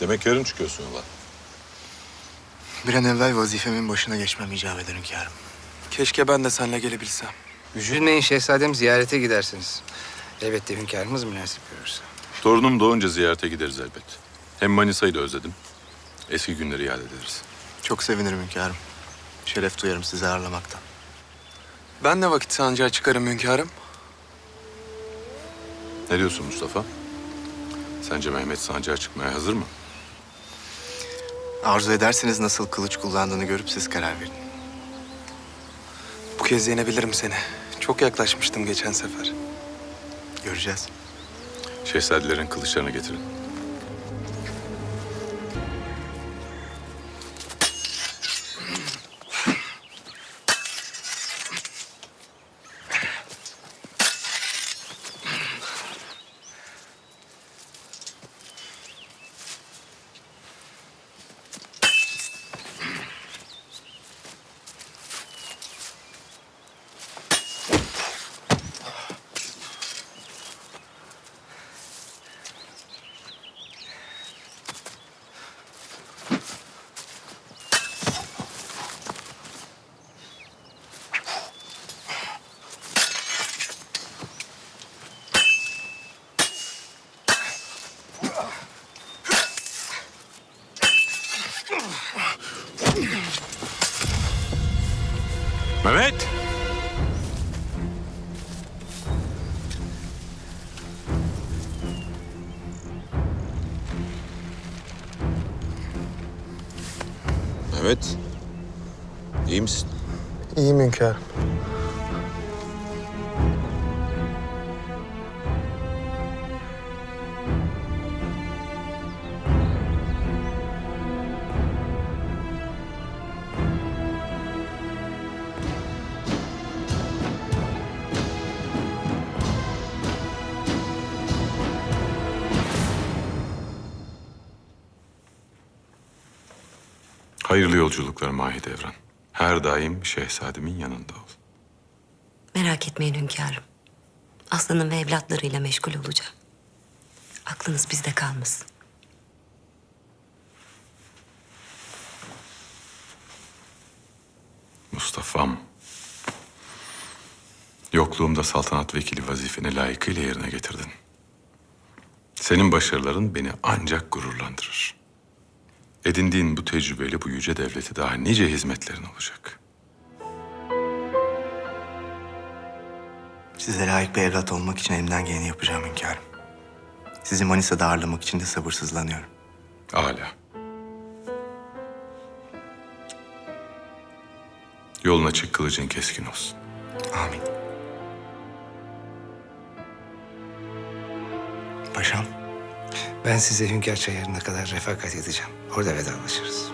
Demek yarın çıkıyorsun yola. Bir an evvel vazifemin başına geçmem icap eder hünkârım. Keşke ben de seninle gelebilsem. Üzülmeyin şehzadem ziyarete gidersiniz. Elbette hünkârımız münasip görürse. Torunum doğunca ziyarete gideriz elbet. Hem Manisa'yı da özledim. Eski günleri yad ederiz. Çok sevinirim hünkârım. Şeref duyarım sizi ağırlamaktan. Ben de vakit sancağa çıkarım hünkârım. Ne diyorsun Mustafa? Sence Mehmet sancağa çıkmaya hazır mı? Arzu ederseniz nasıl kılıç kullandığını görüp siz karar verin. Bu kez yenebilirim seni. Çok yaklaşmıştım geçen sefer. Göreceğiz. Şehzadelerin kılıçlarını getirin. Mehmet! Mehmet, iyi misin? İyiyim hünkârım. Hayırlı yolculuklar Mahidevran. Her daim şehzademin yanında ol. Merak etmeyin hünkârım. Aslanım ve evlatlarıyla meşgul olacağım. Aklınız bizde kalmasın. Mustafa'm. Yokluğumda saltanat vekili vazifeni layıkıyla yerine getirdin. Senin başarıların beni ancak gururlandırır. Edindiğin bu tecrübeyle bu yüce devlete daha nice hizmetlerin olacak. Size layık bir evlat olmak için elimden geleni yapacağım hünkârım. Sizi Manisa'da ağırlamak için de sabırsızlanıyorum. Âlâ. Yolun açık, kılıcın keskin olsun. Amin. Paşam, Ben size hünkâr çayırına kadar refakat edeceğim. Orada vedalaşırız.